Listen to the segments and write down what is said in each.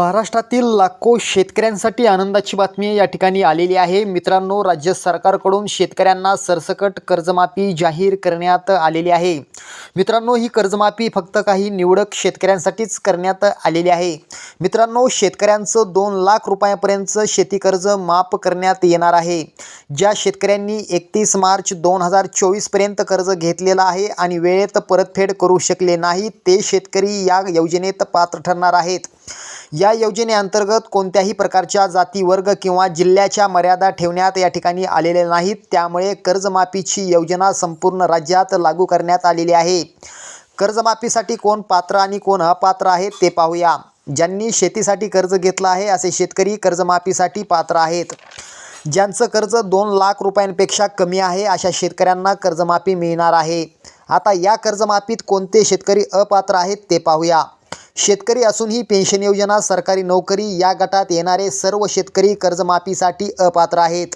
महाराष्ट्रातील लाखो शेतकऱ्यांसाठी आनंदाची बातमी या ठिकाणी आलेली आहे. मित्रांनो राज्य सरकारकडून शेतकऱ्यांना सरसकट कर्जमाफी जाहीर करण्यात आलेली आहे. मित्रांनो ही कर्जमाफी फक्त काही निवडक शेतकऱ्यांसाठीच करण्यात आलेली आहे. मित्रांनो शेतकऱ्यांचं दोन लाख रुपयापर्यंतचं शेती कर्ज माफ करण्यात येणार आहे. ज्या शेतकऱ्यांनी एकतीस मार्च दोन हजार चोवीसपर्यंत कर्ज घेतलेलं आहे आणि वेळेत परतफेड करू शकले नाही ते शेतकरी या योजनेत पात्र ठरणार आहेत. या योजनेअंतर्गत कोणत्याही प्रकारच्या जाती वर्ग किंवा जिल्ह्याच्या मर्यादा ठेवण्यात या ठिकाणी आलेल्या नाहीत. त्यामुळे कर्जमाफीची योजना संपूर्ण राज्यात लागू करण्यात आलेली आहे. कर्जमाफीसाठी कोण पात्र आणि कोण अपात्र आहेत ते पाहूया. ज्यांनी शेतीसाठी कर्ज घेतलं आहे असे शेतकरी कर्जमाफीसाठी पात्र आहेत. ज्यांचं कर्ज दोन लाख रुपयांपेक्षा कमी आहे अशा शेतकऱ्यांना कर्जमाफी मिळणार आहे. आता या कर्जमाफीत कोणते शेतकरी अपात्र आहेत ते पाहूया. शेतकरी असूनही पेन्शन योजना सरकारी नोकरी या गटात येणारे सर्व शेतकरी कर्जमाफीसाठी अपात्र आहेत.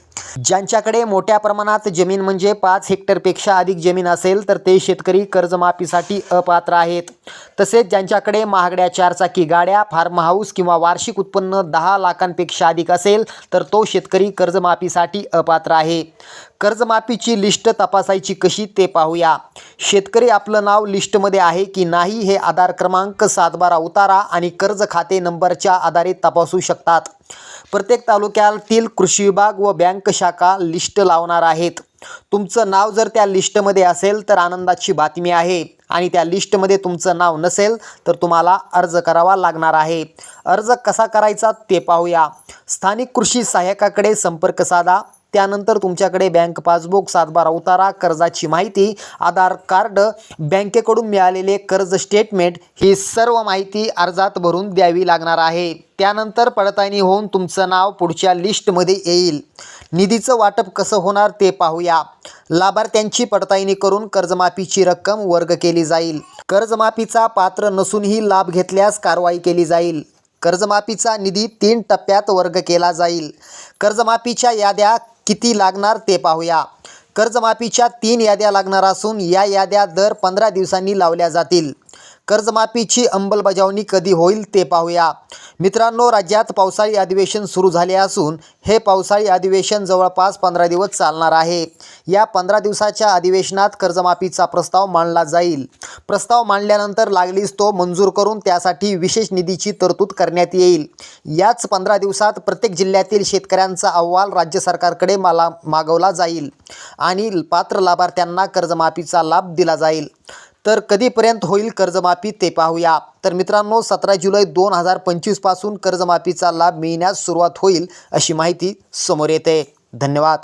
ज्यांच्याकडे मोठ्या प्रमाणात जमीन म्हणजे पाच हेक्टरपेक्षा अधिक जमीन असेल तर ते शेतकरी कर्जमाफीसाठी अपात्र आहेत. तसेच ज्यांच्याकडे महागड्या चारचाकी गाड्या फार्म हाऊस किंवा वार्षिक उत्पन्न दहा लाखांपेक्षा अधिक असेल तर तो शेतकरी कर्जमाफीसाठी अपात्र आहे. कर्जमाफीची लिस्ट तपासायची कशी ते पाहूया. शेतकरी आपलं नाव लिस्टमध्ये आहे की नाही हे आधार क्रमांक सातबारा उतारा आणि कर्ज खाते नंबरच्या आधारे तपासू शकतात. प्रत्येक तालुक्यातील कृषी विभाग व बँक शाखा लिस्ट लावणार आहेत. तुमचं नाव जर त्या लिस्टमध्ये असेल तर आनंदाची बातमी आहे. आणि त्या लिस्टमध्ये तुमचं नाव नसेल तर तुम्हाला अर्ज करावा लागणार आहे. अर्ज कसा करायचा ते पाहूया. स्थानिक कृषी सहाय्यकाकडे संपर्क साधा. त्यानंतर तुमच्याकडे बँक पासबुक सातबारा उतारा कर्जाची माहिती आधार कार्ड बँकेकडून मिळालेले कर्ज स्टेटमेंट ही सर्व माहिती अर्जात भरून द्यावी लागणार आहे. त्यानंतर पडताळणी होऊन तुमचं नाव पुढच्या लिस्टमध्ये येईल. निधीचं वाटप कसं होणार ते पाहूया. लाभार्थ्यांची पडताळणी करून कर्जमाफीची रक्कम वर्ग केली जाईल. कर्जमाफीचा पात्र नसूनही लाभ घेतल्यास कारवाई केली जाईल. कर्जमाफीचा निधी तीन टप्प्यात वर्ग केला जाईल. कर्जमाफीच्या याद्या किती लागणार ते पाहूया. कर्जमाफीच्या तीन याद्या लागणार असून या याद्या दर पंधरा दिवसांनी लावल्या जातील. कर्जमाफीची अंमलबजावणी कधी होईल ते पाहूया. मित्रांनो राज्यात पावसाळी अधिवेशन सुरू झाले असून हे पावसाळी अधिवेशन जवळपास पंधरा दिवस चालणार आहे. या पंधरा दिवसाच्या अधिवेशनात कर्जमाफीचा प्रस्ताव मांडला जाईल. प्रस्ताव मांडल्यानंतर लागलीच तो मंजूर करून त्यासाठी विशेष निधीची तरतूद करण्यात येईल. याच पंधरा दिवसात प्रत्येक जिल्ह्यातील शेतकऱ्यांचा अहवाल राज्य सरकारकडे मला मागवला जाईल आणि पात्र लाभार्थ्यांना कर्जमाफीचा लाभ दिला जाईल. तर कधीपर्यंत होईल कर्जमाफी ते पाहूया. तर मित्रांनो सतरा जुलै दोन हजार पंचवीसपासून कर्जमाफीचा लाभ मिळण्यास सुरुवात होईल अशी माहिती समोर येते. धन्यवाद.